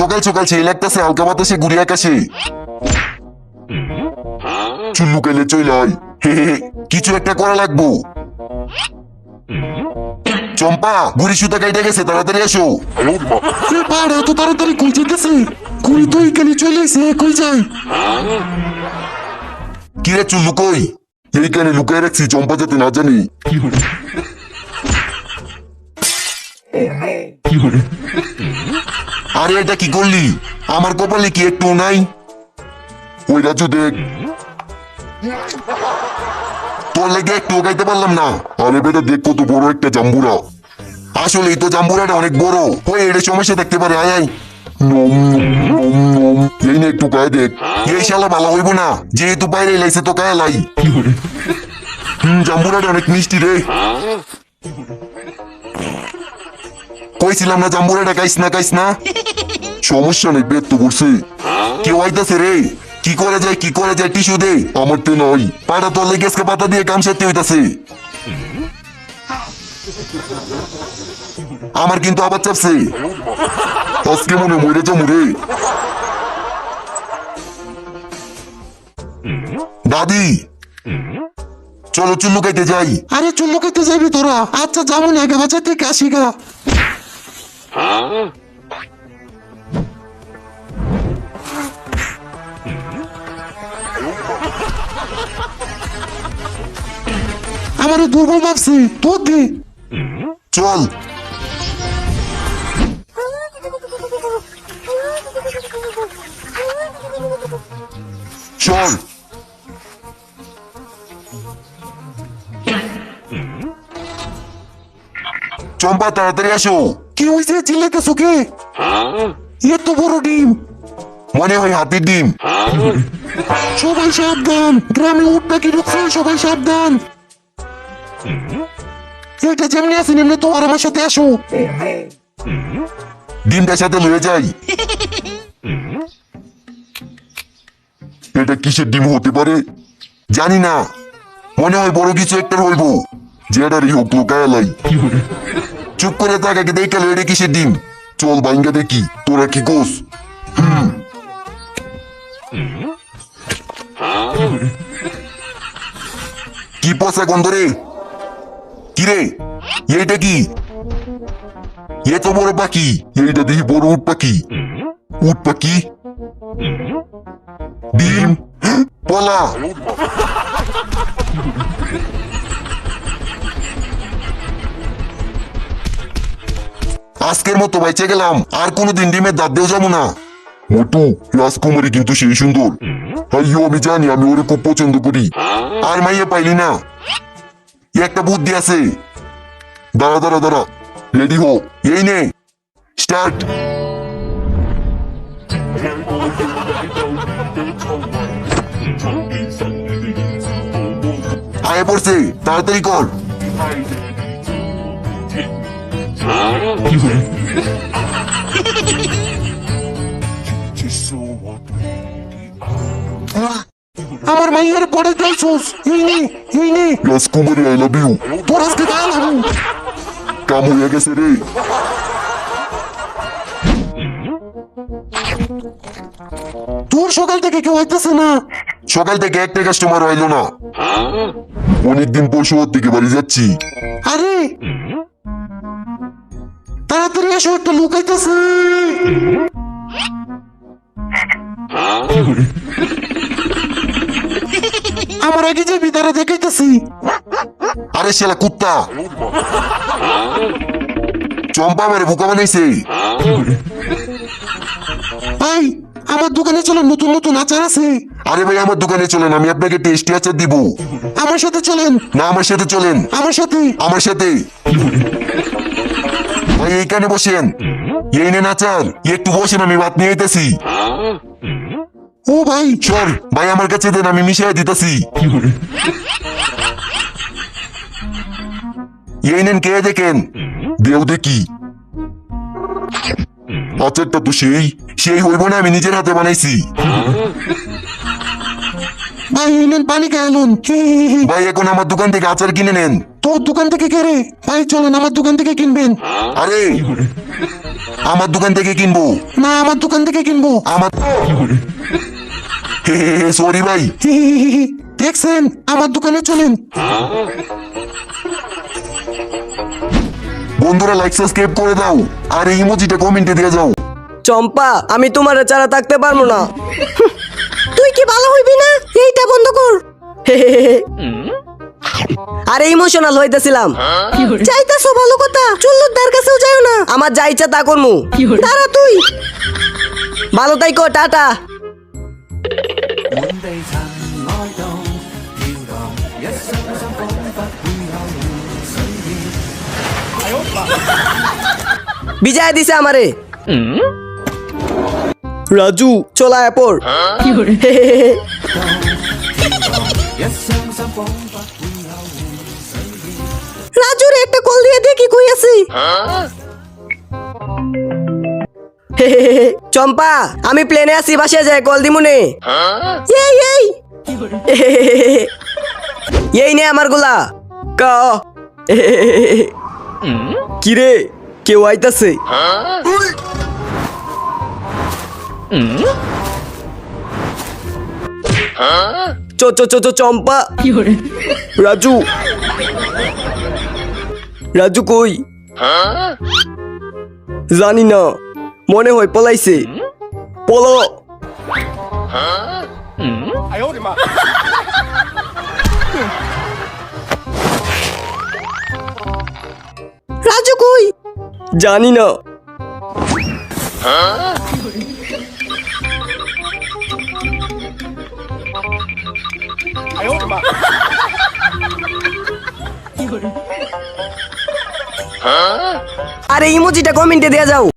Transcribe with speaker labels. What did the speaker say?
Speaker 1: সকাল সকাল সেই লাগতেছে হালকা বাতাসে ঘুরে আকাশে। চুল্লু কেলে চইলাই কিছু একটা করা লাগবো। চম্পা সুতা কাইটা গেছে তাড়াতাড়ি আসো।
Speaker 2: তাড়াতাড়ি কই যেতেছে কুড়ি তো এখানে চলে এসে কই যায়?
Speaker 1: কিরে চুল্লু কই? এইখানে লুকায় রাখছি চম্পা যাতে না জানি। আরে এটা কি করলি? আমার কপালে কি একটু নাই? ওই রাজু দেখ। তোর লেগে একটু গাইতে পারলাম না। আরে বেটা, দেখ কত বড় একটা জাম্বুরা। আসলে তো জাম্বুরাটা অনেক বড়। ওই এটা সমস্যা দেখতে পারে, আয় আয়। কইছিলাম না জাম্বুরাটা গাইস না গাইস না। সমস্যা নেই বেদ তো করছে। কেউ আইতাছে রে। কি করা যায় কি করা যায় টিস্যু দে। আমার তো নয়। পাটা তোর লেগেসকে পাতা দিয়ে কাম সারতে হইতাছে। আমার কিন্তু আবার চাপছে। আজকে মনে মরে যাব রে। দাদি চলো চুল্লু খাইতে যাই।
Speaker 2: আরে চুল্লু খেতে যাবি তোরা? আচ্ছা যাব না আগে বাচ্চা থেকে আসি গা। আমারে দুর্বল ভাবছি তোর দে।
Speaker 1: চল। চল। চম্পা তাড়াতাড়ি আসো।
Speaker 2: কি হয়েছে চিল্লাইতেছো কে? এত বড় ডিম।
Speaker 1: মনে হয় হাতির ডিম।
Speaker 2: সবাই সাবধান, গ্রামে উঠ পাখি ঢুকছে সবাই সাবধান। যেমনি আছে এমনি তোমার আমার সাথে আসো।
Speaker 1: ডিমটার সাথে যাই। এটা কিসের ডিম হতে পারে? জানি না। মনে হয় বড় কিছু একটা হইব যেটারই হোক লোকায় লাই চুপ করে তাকাকে দেখে এটা কিসের ডিম? চল বাইঙ্গা দেখি, তোরা কি কোস কি পচা গন্ধ রে কি রে এইটা কি? এ তো বড় পাখি। এইটা দেখি বড় উট পাখি। উট পাখি? ডিম? পলা। আজকের মতো বাইচে গেলাম। আর কোনোদিন ডিমের দাঁত দেও যাব না। মোটু রাজকুমারী কিন্তু সেই সুন্দর। আইয়ো আমি জানি আমি ওরে খুব পছন্দ করি। আর মাইয়া পাইলি না। একটা বুদ্ধি আছে। দাঁড়া দাঁড়া দাঁড়া। রেডি হো এই নে। স্টার্ট। আয় পড়ছে। তাড়াতাড়ি কর।
Speaker 2: আমার মাইয়ের পরে যাইছোস এই নে এই নে
Speaker 1: রাজকুমারী আই লাভ ইউ
Speaker 2: তোর আজকে গায়ে লাগু
Speaker 1: কাম হয়ে গেছে রে।
Speaker 2: তোর সকাল থেকে কেউ হইতেছে না।
Speaker 1: সকাল থেকে একটা কাস্টমার হইল না। অনেকদিন পর শহর থেকে বাড়ি যাচ্ছি।
Speaker 2: আরে! তাড়াতাড়ি এসো একটা লুকাইতেছে আমার আগে যাবি তারা দেখাইতেছি।
Speaker 1: আরে শালা কুত্তা। চম্পা মেরে বোকা বানাইছে।
Speaker 2: ভাই আমার দোকানে চলো নতুন নতুন আচার আছে।
Speaker 1: আরে ভাই আমার দোকানে চলেন আমি আপনাকে টেস্টি আচার দিব।
Speaker 2: আমার সাথে চলেন।
Speaker 1: না আমার সাথে চলেন।
Speaker 2: আমার সাথে।
Speaker 1: আমার সাথে। ভাই এইখানে বসেন। এই নেন আচার। একটু বসেন আমি ভাত নিয়ে আইতেছি।
Speaker 2: ও ভাই,
Speaker 1: চল। ভাই, আমার কাছে দেন, আমি মিশিয়ে দিতেছি। এই নেন, কে দেখেন? দেও দেখি। আচারটা তো সেই সেই হইব না, আমি নিজের হাতে বানাইছি।
Speaker 2: ভাই, এই নেন, পানি খাইলুন
Speaker 1: ভাই, এখন আমার দোকান থেকে আচার কিনে নেন।
Speaker 2: তোর দোকান থেকে কে রে? ভাই চলেন আমার দোকান থেকে কিনবেন।
Speaker 1: আরে আমার দোকান থেকে কিনবো।
Speaker 2: না আমার দোকান থেকে কিনবো।
Speaker 1: আমার সরি ভাই।
Speaker 2: দেখছেন আমার দোকানে চলেন।
Speaker 1: বন্ধুরা লাইক সাবস্ক্রাইব করে দাও। আর এই ইমোজিটা কমেন্টে দিয়ে যাও।
Speaker 3: চম্পা আমি তোমার ছাড়া থাকতে পারব না।
Speaker 4: তুই কি ভালো হইবি না? এইটা বন্ধ কর।
Speaker 3: আরে ইমোশনাল হইতেছিলাম।
Speaker 4: চাইতাছো ভালো কথা চুল্লুদার কাছেও যাও না।
Speaker 3: আমার যা ইচ্ছা তা করমু।
Speaker 4: দাঁড়া তুই।
Speaker 3: ভালো তাইকো টাটা। বিজয় দিছে আমারে। রাজু চলা এপর চম্পা আমি প্লেনে আছি বাসে যাই কল দিমুনে
Speaker 4: এই এই।
Speaker 3: এই নে আমারগুলা। ক। কিরে কেউ আইতাছে? চ চ চ চ চম্পা। রাজু। রাজু কই? জানি না। মনে হয় পলাইছে। পলো।
Speaker 4: রাজু কই?
Speaker 3: জানি না। আরে ইমোজিটা কমেন্টে দেয়া যাও।